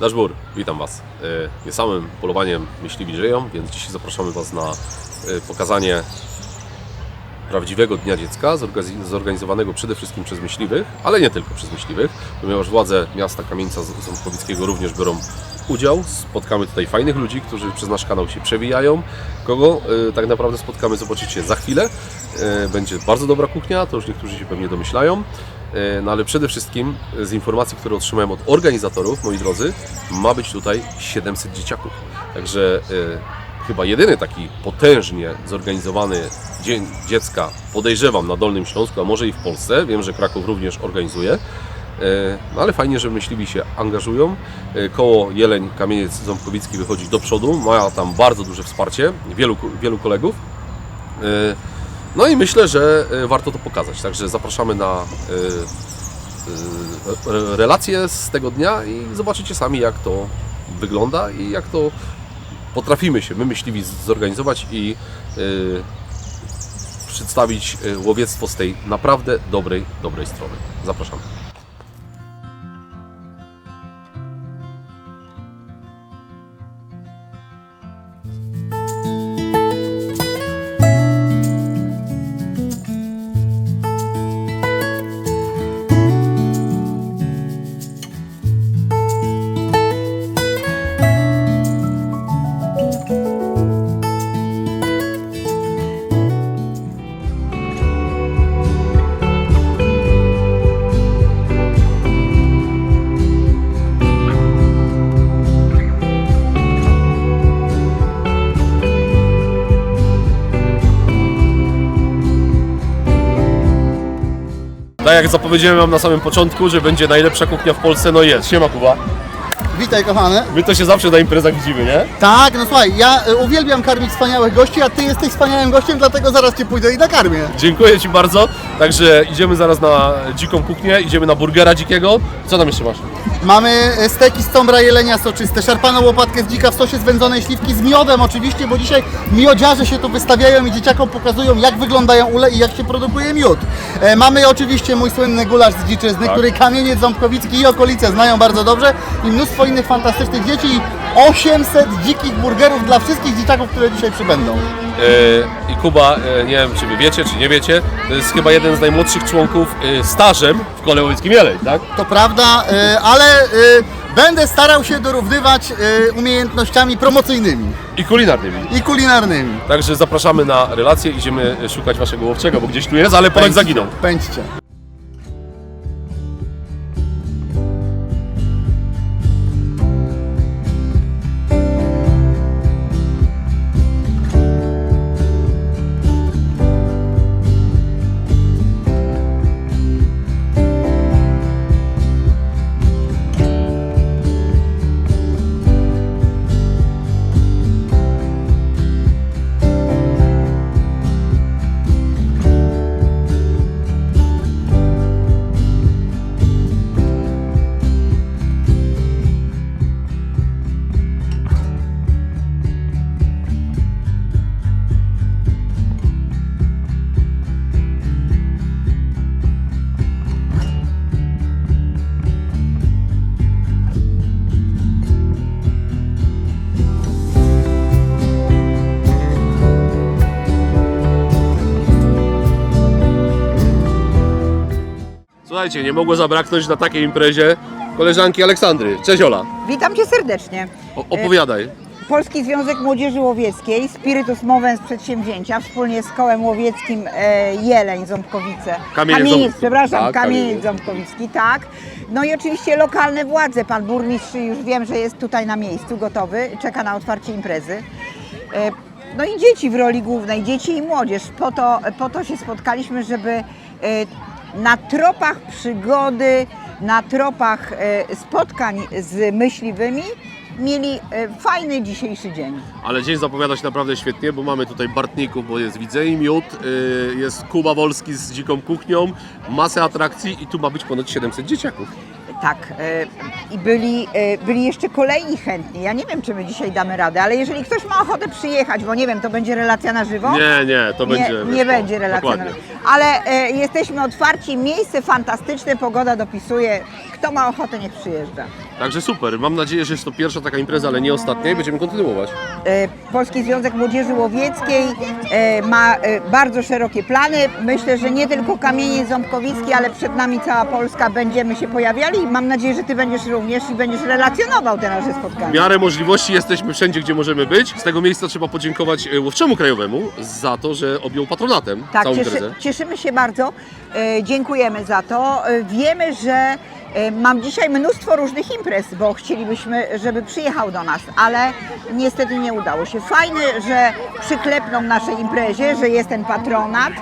Dashbur, witam Was. Nie samym polowaniem myśliwi żyją, więc dzisiaj zapraszamy Was na e, pokazanie prawdziwego Dnia Dziecka, zorganiz- zorganizowanego przede wszystkim przez myśliwych, ale nie tylko przez myśliwych, ponieważ władze miasta Kamieńca Ząbkowickiego również biorą udział. Spotkamy tutaj fajnych ludzi, którzy przez nasz kanał się przewijają. Kogo e, tak naprawdę spotkamy, zobaczycie za chwilę. E, Będzie bardzo dobra kuchnia, to już niektórzy się pewnie domyślają. E, No ale przede wszystkim z informacji, które otrzymałem od organizatorów, moi drodzy, ma być tutaj 700 dzieciaków. Także e, chyba jedyny taki potężnie zorganizowany Dzień Dziecka, podejrzewam, na Dolnym Śląsku, a może i w Polsce. Wiem, że Kraków również organizuje. No ale fajnie, że myśliwi się angażują. Koło Jeleń Kamieniec Ząbkowicki wychodzi do przodu, ma tam bardzo duże wsparcie, wielu, wielu kolegów. No i myślę, że e, warto to pokazać. Także zapraszamy na e, e, re- relacje z tego dnia i zobaczycie sami, jak to wygląda i jak to potrafimy się, my myśliwi, zorganizować i przedstawić łowiectwo z tej naprawdę dobrej, dobrej strony. Zapraszamy. Tak jak zapowiedziałem Wam na samym początku, że będzie najlepsza kuchnia w Polsce, no jest. Siema Kuba. Witaj kochany. My to się zawsze na imprezach widzimy, nie? Tak, no słuchaj, ja y, uwielbiam karmić wspaniałych gości, a ty jesteś wspaniałym gościem, dlatego zaraz cię pójdę i nakarmię. Dziękuję Ci bardzo. Także idziemy zaraz na dziką kuchnię, idziemy na burgera dzikiego. Co tam jeszcze masz? Mamy y, steki z tąbra jelenia soczyste, szarpaną łopatkę z dzika w sosie z wędzonej śliwki z miodem oczywiście, bo dzisiaj miodziarze się tu wystawiają i dzieciakom pokazują jak wyglądają ule i jak się produkuje miód. E, mamy oczywiście mój słynny gulasz z dziczyzny, Tak. który Kamieniec Ząbkowicki i okolice znają bardzo dobrze i mnóstwo innych fantastycznych dzieci 800 dzikich burgerów dla wszystkich dzieciaków, które dzisiaj przybędą. E, I Kuba, e, nie wiem czy wy wiecie, czy nie wiecie, to jest chyba jeden z najmłodszych członków e, stażem w Kole Łowieckim Jeleń, tak? To prawda, y, ale y, będę starał się dorównywać y, umiejętnościami promocyjnymi I kulinarnymi. i kulinarnymi. Także zapraszamy na relację, idziemy szukać waszego łowczego, bo gdzieś tu jest, ale ponoć zaginął. Pędźcie. Słuchajcie, nie mogło zabraknąć na takiej imprezie koleżanki Aleksandry. Cześć Ola, Witam Cię serdecznie. o, opowiadaj. Polski Związek Młodzieży Łowieckiej, Spiritus Movens Przedsięwzięcia, wspólnie z Kołem Łowieckim e, Jeleń Ząbkowice. Kamieniec Kamieniec przepraszam, tak, Kamieniec Kamieniec. Ząbkowicki, tak. No i oczywiście lokalne władze. Pan burmistrz już wiem, że jest tutaj na miejscu, gotowy, czeka na otwarcie imprezy. E, No i dzieci w roli głównej, dzieci i młodzież. Po to, po to się spotkaliśmy, żeby e, na tropach przygody, na tropach e, spotkań z myśliwymi mieli e, fajny dzisiejszy dzień. Ale dzień zapowiada się naprawdę świetnie, bo mamy tutaj Bartników, bo jest Widzę i Miód, y, jest Kuba Wolski z dziką kuchnią, masę atrakcji i tu ma być ponad 700 dzieciaków. Tak, e, i byli, e, byli jeszcze kolejni chętni. Ja nie wiem, czy my dzisiaj damy radę, ale jeżeli ktoś ma ochotę przyjechać, bo nie wiem, to będzie relacja na żywo? Nie, nie, to będzie... nie wiesz, no, będzie relacja na Dokładnie. żywo. Ale e, jesteśmy otwarci, miejsce fantastyczne, pogoda dopisuje. Kto ma ochotę, niech przyjeżdża. Także super. Mam nadzieję, że jest to pierwsza taka impreza, ale nie ostatnia i będziemy kontynuować. E, Polski Związek Młodzieży Łowieckiej e, ma e, bardzo szerokie plany. Myślę, że nie tylko Kamienie Ząbkowicki, ale przed nami cała Polska będziemy się pojawiali mam nadzieję, że Ty będziesz również i będziesz relacjonował te nasze W spotkania. miarę możliwości jesteśmy wszędzie, gdzie możemy być. Z tego miejsca trzeba podziękować e, Łowczemu Krajowemu za to, że objął patronatem Tak, całą cieszy, imprezę. cieszymy się bardzo. E, dziękujemy za to. E, wiemy, że mam dzisiaj mnóstwo różnych imprez, bo chcielibyśmy, żeby przyjechał do nas, ale niestety nie udało się. Fajne, że przyklepną naszej imprezie, że jest ten patronat.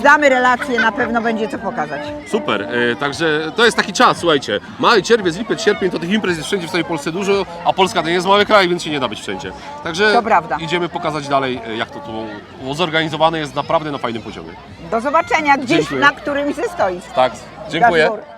Zdamy relacje, na pewno będzie co pokazać. Super, e, także to jest taki czas, słuchajcie. Maj, czerwiec, lipiec, sierpień, to tych imprez jest wszędzie w całej Polsce dużo, a Polska to nie jest mały kraj, więc się nie da być wszędzie. Także To prawda. idziemy pokazać dalej, e, jak to tu zorganizowane jest naprawdę na fajnym poziomie. Do zobaczenia gdzieś Dziękuję. na którymś ze stoisk. Tak, dziękuję. Gazur.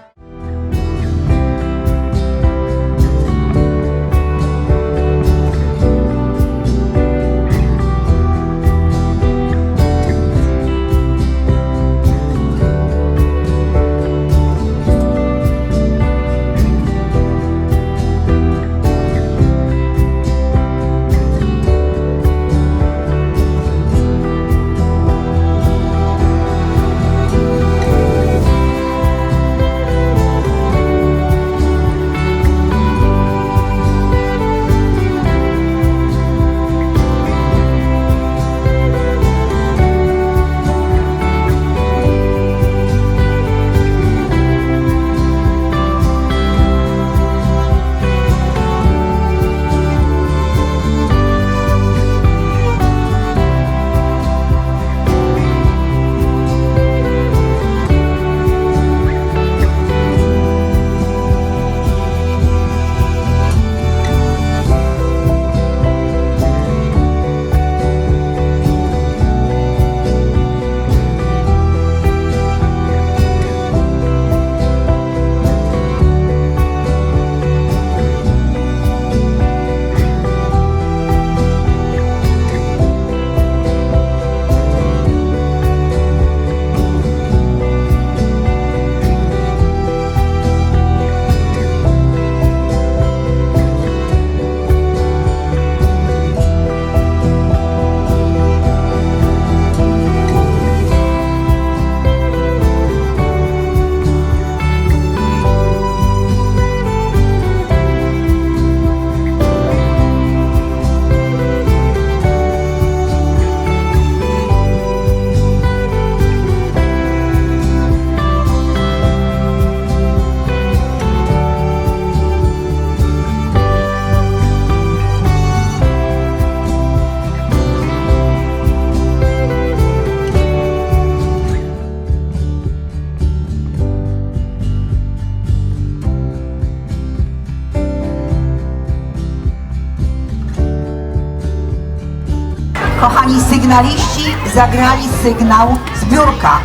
Kochani sygnaliści zagrali sygnał zbiórka.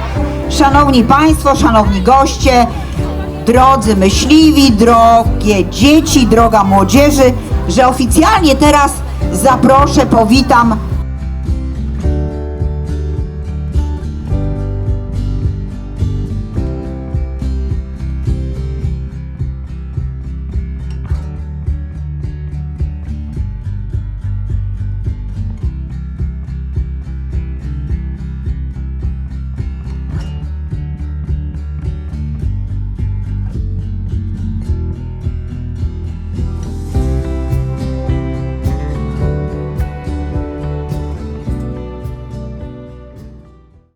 Szanowni Państwo, szanowni goście, drodzy myśliwi, drogie dzieci, droga młodzieży, że oficjalnie teraz zaproszę, powitam